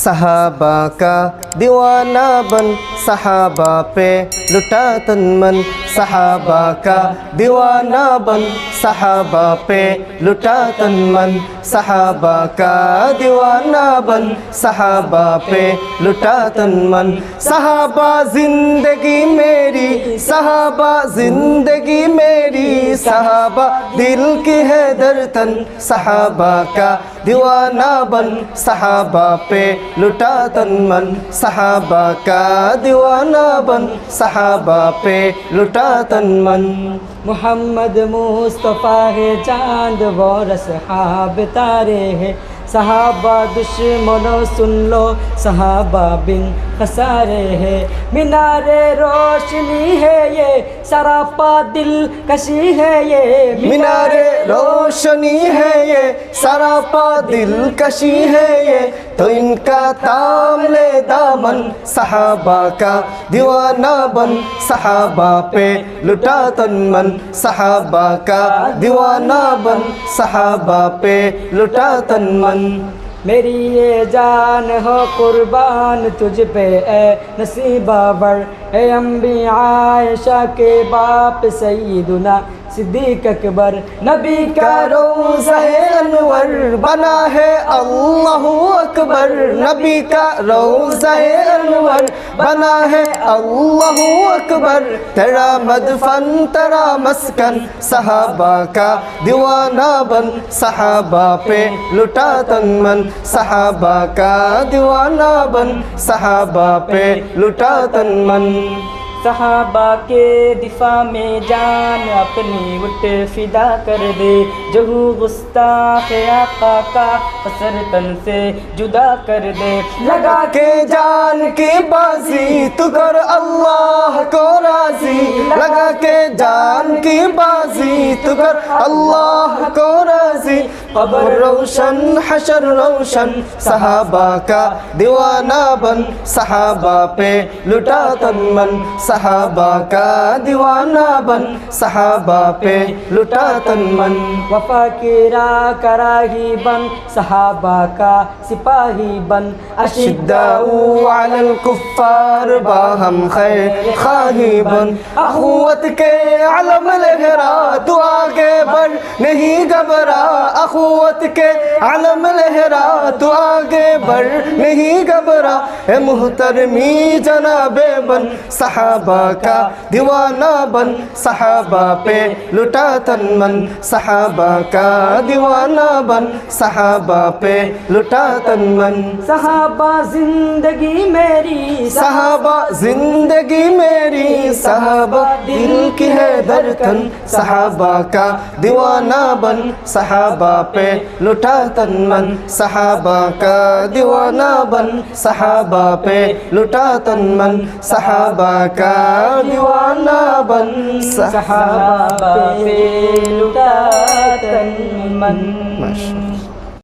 صحابہ کا دیوانہ بن صحابہ پہ لٹا تن من صحابہ کا دیوانہ بن صحابہ پہ لٹا تن من صحابہ کا دیوانہ بن صحابہ پہ لٹا تن من صحابہ زندگی میری صحابہ زندگی میری صحابہ دل کی ہے در تن صحابہ کا دیوانہ بن، صحابہ پہ لٹا تن من، صحابہ کا دیوانہ بن، صحابہ پہ لٹا تن من۔ محمد مصطفیٰ ہے چاند وہ صحاب تارے ہیں صحابہ دشمنوں سن لو، صحابہ بن خسارے ہے مینار روشنی ہے یہ، سراپا دل کشی ہے یہ۔ مینار روشنی ہے یہ، سراپا دل کشی ہے یہ۔ تو ان کا تام لے دامن صحابہ کا دیوانہ بن، صحابہ پہ لٹا تن من صحابہ کا دیوانہ بن، صحابہ پہ لٹا تن من میری یہ جان ہو قربان تجھ پہ، اے نصیبہ بڑھ اے انبیاء عائشہ کے باپ سیدنا صدیق اکبر۔ نبی کا روزہ انور بنا ہے، اللہ اکبر۔ نبی کا روزہ انور بنا ہے اللہ اکبر، تیرا مدفن تیرا مسکن، صحابہ کا دیوانہ بن، صحابہ پہ لٹا تن من صحابہ کا دیوانہ بن، صحابہ پہ لٹا تن من صحابہ کے دفاع میں جان اپنی وٹ فدا کر دے۔ جہو گستاخ آقا کا اثر تن سے جدا کر دے۔ لگا کے جان کی بازی، تو کر اللہ کو راضی۔ لگا کے جان کی بازی، تو کر اللہ کو راضی۔ قبر روشن، حشر روشن، صحابہ کا دیوانہ بن، صحابہ پہ لٹا تن من صحابہ کا دیوانہ بن، صحابہ پہ لٹا تن من وفا کی راہ کراہی بن، صحابہ کا سپاہی بن۔ اشداء علی الکفار، باہم خیر خواہی بن۔ اخوت کے علم لہرا تو آگے بڑھ نہیں گھبرا، اخوت کے علم لہرا تو آگے بڑھ نہیں گھبرا۔ اے محترمی جناب بن صحابہ کا دیوانہ بن صحابہ پہ لٹا تن من۔ صحابہ کا دیوانہ بن صحابہ پہ لٹا تن من۔ صحابہ زندگی میری صحابہ زندگی میری صحابہ دل کی ہے درکن۔ صحابہ کا دیوانہ بن صحابہ پہ لٹا تن من صحابہ کا دیوانہ بن صحابہ پہ لٹا تن من صحابہ کا دیوانہ بن صحابہ پہ لٹا تن من ماشاء اللہ